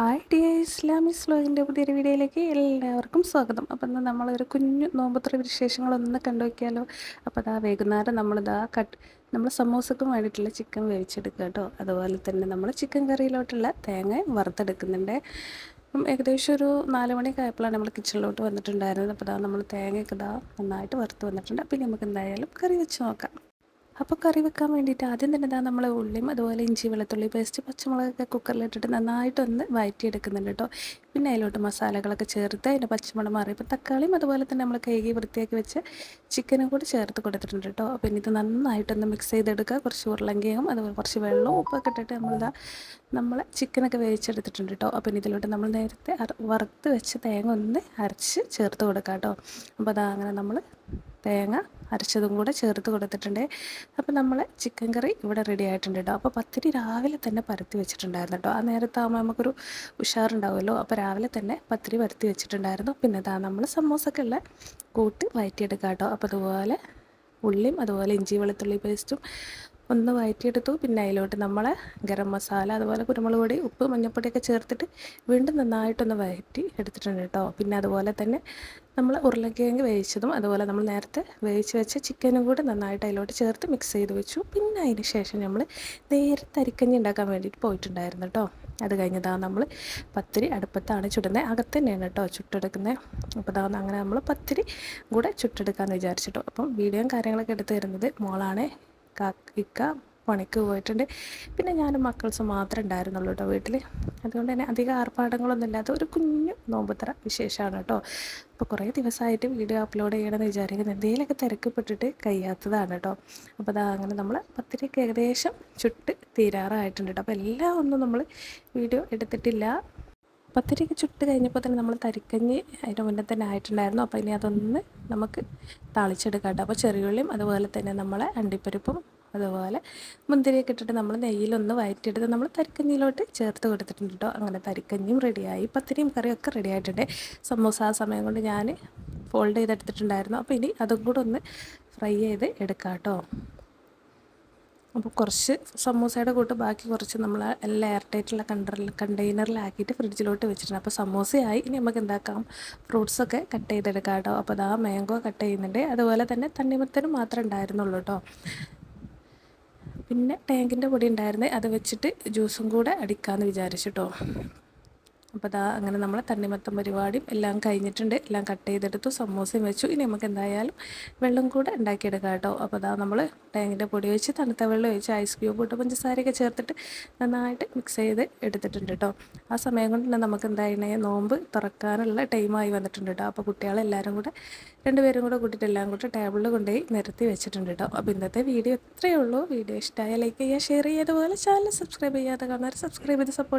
Hi dear Islamic സ്ലോഗിന്റെ പുതിയൊരു വീഡിയോയിലേക്ക് എല്ലാവർക്കും സ്വാഗതം. അപ്പം ഇന്ന് നമ്മളൊരു കുഞ്ഞു നോമ്പത്ര വിശേഷങ്ങളൊന്ന് കണ്ടു വയ്ക്കാമല്ലോ അപ്പോൾ അതാ വൈകുന്നേരം നമ്മളിതാ കട്ട് നമ്മൾ സമോസക്കും വേണ്ടിയിട്ടുള്ള ചിക്കൻ വേവിച്ചെടുക്കുക കേട്ടോ. അതുപോലെ തന്നെ നമ്മൾ ചിക്കൻ കറിയിലോട്ടുള്ള തേങ്ങ വറുത്തെടുക്കുന്നുണ്ട്. അപ്പം ഏകദേശം ഒരു നാല് മണിയൊക്കെ ആയപ്പോഴാണ് നമ്മൾ കിച്ചണിലോട്ട് വന്നിട്ടുണ്ടായിരുന്നത്. അപ്പോൾ അതാ നമ്മൾ തേങ്ങയൊക്കെ ഇതാ നന്നായിട്ട് വറുത്ത് വന്നിട്ടുണ്ട്. അപ്പം നമുക്ക് എന്തായാലും കറി വെച്ച് നോക്കാം. അപ്പോൾ കറി വെക്കാൻ വേണ്ടിയിട്ട് ആദ്യം തന്നെ ഇതാ നമ്മൾ ഉള്ളിയും അതുപോലെ ഇഞ്ചി വെളുത്തുള്ളി പേസ്റ്റ് പച്ചമുളകൊക്കെ കുക്കറിലിട്ടിട്ട് നന്നായിട്ടൊന്ന് വഴറ്റിയെടുക്കുന്നുണ്ട് കേട്ടോ. പിന്നെ അതിലോട്ട് മസാലകളൊക്കെ ചേർത്ത് അതിന്റെ പച്ചമുളക് മാറി ഇപ്പോൾ തക്കാളിയും അതുപോലെ തന്നെ നമ്മൾ കൈകി വൃത്തിയാക്കി വെച്ച് ചിക്കനും കൂടി ചേർത്ത് കൊടുത്തിട്ടുണ്ട് കേട്ടോ. അപ്പോൾ ഇത് നന്നായിട്ടൊന്ന് മിക്സ് ചെയ്തെടുക്കുക. കുറച്ച് ഉരുളങ്കിയും അതുപോലെ കുറച്ച് വെള്ളവും ഉപ്പൊക്കെ ഇട്ടിട്ട് നമ്മളിതാ നമ്മൾ ചിക്കനൊക്കെ വേവിച്ചെടുത്തിട്ടുണ്ട് കേട്ടോ. അപ്പോൾ ഇതിലോട്ട് നമ്മൾ നേരത്തെ വറുത്ത് വെച്ച് തേങ്ങ ഒന്ന് അരച്ച് ചേർത്ത് കൊടുക്കാം കേട്ടോ. അപ്പോൾ അതാ അങ്ങനെ നമ്മൾ തേങ്ങ അരച്ചതും കൂടെ ചേർത്ത് കൊടുത്തിട്ടുണ്ട്. അപ്പോൾ നമ്മൾ ചിക്കൻ കറി ഇവിടെ റെഡി ആയിട്ടുണ്ട് കേട്ടോ അപ്പോൾ പത്തിരി രാവിലെ തന്നെ പരത്തി വെച്ചിട്ടുണ്ടായിരുന്നു കേട്ടോ ആ നേരത്താകുമ്പോൾ നമുക്കൊരു ഉഷാറുണ്ടാവുമല്ലോ. അപ്പോൾ രാവിലെ തന്നെ പത്തിരി പരത്തി വെച്ചിട്ടുണ്ടായിരുന്നു. പിന്നെ ഇതാ നമ്മൾ സമോസൊക്കെ ഉള്ള കൂട്ട് വയറ്റിയെടുക്കാം കേട്ടോ അപ്പോൾ അതുപോലെ ഉള്ളിയും അതുപോലെ ഇഞ്ചി വെളുത്തുള്ളി പേസ്റ്റും ഒന്ന് വഴറ്റിയെടുത്തു പിന്നെ അതിലോട്ട് നമ്മൾ ഗരം മസാല അതുപോലെ കുരുമുളക് പൊടി ഉപ്പ് മഞ്ഞൾപ്പൊടിയൊക്കെ ചേർത്തിട്ട് വീണ്ടും നന്നായിട്ടൊന്ന് വഴറ്റി എടുത്തിട്ടുണ്ട് കേട്ടോ പിന്നെ അതുപോലെ തന്നെ നമ്മൾ ഉരുളക്കിഴങ്ങ് വേവിച്ചതും അതുപോലെ നമ്മൾ നേരത്തെ വേവിച്ച് വെച്ച ചിക്കനും കൂടി നന്നായിട്ട് അതിലോട്ട് ചേർത്ത് മിക്സ് ചെയ്ത് വെച്ചു. പിന്നെ അതിന് ശേഷം നമ്മൾ നേരത്തെ അരിക്കഞ്ഞി ഉണ്ടാക്കാൻ വേണ്ടിയിട്ട് പോയിട്ടുണ്ടായിരുന്നു കേട്ടോ അത് കഴിഞ്ഞതാണ് നമ്മൾ പത്തിരി അടുപ്പത്താണ് ചുടുന്നത്. അകത്ത് തന്നെയാണ് കേട്ടോ ചുട്ടെടുക്കുന്നത്. അപ്പോൾ അതാണ് അങ്ങനെ നമ്മൾ പത്തിരി കൂടെ ചുട്ടെടുക്കാമെന്ന് വിചാരിച്ചിട്ടോ. അപ്പം വീഡിയോയും കാര്യങ്ങളൊക്കെ എടുത്ത് തരുന്നത് മോളാണ്. ഇക്ക പണിക്ക് പോയിട്ടുണ്ട്. പിന്നെ ഞാനും മക്കൾസും മാത്രമേ ഉണ്ടായിരുന്നുള്ളൂ കേട്ടോ വീട്ടിൽ അതുകൊണ്ട് തന്നെ അധികം ആർഭാടങ്ങളൊന്നും ഇല്ലാത്ത ഒരു കുഞ്ഞു നോമ്പുത്തറ വിശേഷമാണ് കേട്ടോ അപ്പോൾ കുറേ ദിവസമായിട്ട് വീഡിയോ അപ്ലോഡ് ചെയ്യണമെന്ന് വിചാരിക്കുന്നത് എന്തെങ്കിലുമൊക്കെ തിരക്കപ്പെട്ടിട്ട് കഴിയാത്തതാണ് കേട്ടോ അപ്പോൾ അതാ അങ്ങനെ നമ്മൾ പത്തിരിക്ക് ഏകദേശം ചുട്ട് തീരാറായിട്ടുണ്ട് കേട്ടോ അപ്പോൾ എല്ലാം ഒന്നും നമ്മൾ വീഡിയോ എടുത്തിട്ടില്ല. പത്തിരിക്ക് ചുട്ട് കഴിഞ്ഞപ്പോൾ തന്നെ നമ്മൾ തരിക്കഞ്ഞ് അതിന്റെ മുന്നേ തന്നെ ആയിട്ടുണ്ടായിരുന്നു. അപ്പോൾ ഇനി അതൊന്ന് നമുക്ക് താളിച്ചെടുക്കാം കേട്ടോ. അപ്പോൾ ചെറിയുള്ളിയും അതുപോലെ തന്നെ നമ്മളെ അണ്ടിപ്പരിപ്പും അതുപോലെ മുന്തിരിയൊക്കെ ഇട്ടിട്ട് നമ്മൾ നെയ്യിലൊന്ന് വയറ്റിയെടുത്ത് നമ്മൾ തരിക്കഞ്ഞിയിലോട്ട് ചേർത്ത് കൊടുത്തിട്ടുണ്ട് കേട്ടോ. അങ്ങനെ തരിക്കഞ്ഞിയും റെഡിയായി. പത്തിരിയും കറിയും ഒക്കെ റെഡി ആയിട്ടുണ്ട്. സമൂസ ആ സമയം കൊണ്ട് ഞാൻ ഫോൾഡ് ചെയ്തെടുത്തിട്ടുണ്ടായിരുന്നു. അപ്പോൾ ഇനി അതും കൂടെ ഒന്ന് ഫ്രൈ ചെയ്ത് എടുക്കാം കേട്ടോ. അപ്പോൾ കുറച്ച് സമൂസയുടെ കൂട്ട് ബാക്കി കുറച്ച് നമ്മൾ എല്ലാം എയർ ടൈറ്റുള്ള കണ്ടറിൽ കണ്ടെയ്നറിലാക്കിയിട്ട് ഫ്രിഡ്ജിലോട്ട് വെച്ചിട്ടുണ്ട്. അപ്പോൾ സമോസയായി. ഇനി നമുക്ക് എന്താക്കാം? ഫ്രൂട്ട്സൊക്കെ കട്ട് ചെയ്തെടുക്കാം കേട്ടോ. അപ്പോൾ അതാ മാംഗോ കട്ട് ചെയ്യുന്നുണ്ട്. അതുപോലെ തന്നെ തണ്ണിമത്തനും മാത്രമേ ഉണ്ടായിരുന്നുള്ളൂ കേട്ടോ. പിന്നെ ടാങ്കിന്റെ പൊടി ഉണ്ടായിരുന്നേ. അത് വെച്ചിട്ട് ജ്യൂസും കൂടെ അടിക്കാമെന്ന് വിചാരിച്ചിട്ടോ അപ്പോൾ അതാ അങ്ങനെ നമ്മൾ തണ്ണിമത്തം പരിപാടിയും എല്ലാം കഴിഞ്ഞിട്ടുണ്ട്. എല്ലാം കട്ട് ചെയ്തെടുത്തു സമോസയും വെച്ചു. ഇനി നമുക്ക് എന്തായാലും വെള്ളം കൂടെ ഉണ്ടാക്കിയെടുക്കാം കേട്ടോ. അപ്പോൾ അതാ നമ്മൾ ടാങ്കിന്റെ പൊടി വെച്ച് തണുത്ത വെള്ളം ഒഴിച്ച് ഐസ് ക്യൂബ് ഇട്ട് പഞ്ചസാരയൊക്കെ ചേർത്തിട്ട് നന്നായിട്ട് മിക്സ് ചെയ്ത് എടുത്തിട്ടുണ്ട് കേട്ടോ. ആ സമയം കൊണ്ട് തന്നെ നമുക്ക് എന്തായാലും നോമ്പ് തുറക്കാനുള്ള ടൈമായി വന്നിട്ടുണ്ട് കേട്ടോ. അപ്പോൾ കുട്ടികളെല്ലാവരും കൂടെ രണ്ടുപേരും കൂടെ കൂട്ടിയിട്ട് എല്ലാം കൂടെ ടേബിളിൽ കൊണ്ടുപോയി നിരത്തി വെച്ചിട്ടുണ്ട് കേട്ടോ. അപ്പോൾ ഇന്നത്തെ വീഡിയോ ഇത്രയേ ഉള്ളൂ. വീഡിയോ ഇഷ്ടമായ ലൈക്ക് ചെയ്യുക ഷെയർ ചെയ്യുക. അതുപോലെ ചാനൽ സബ്സ്ക്രൈബ് ചെയ്യാതെ കാണാൻ സബ്സ്ക്രൈബ് ചെയ്ത് സപ്പോർട്ട്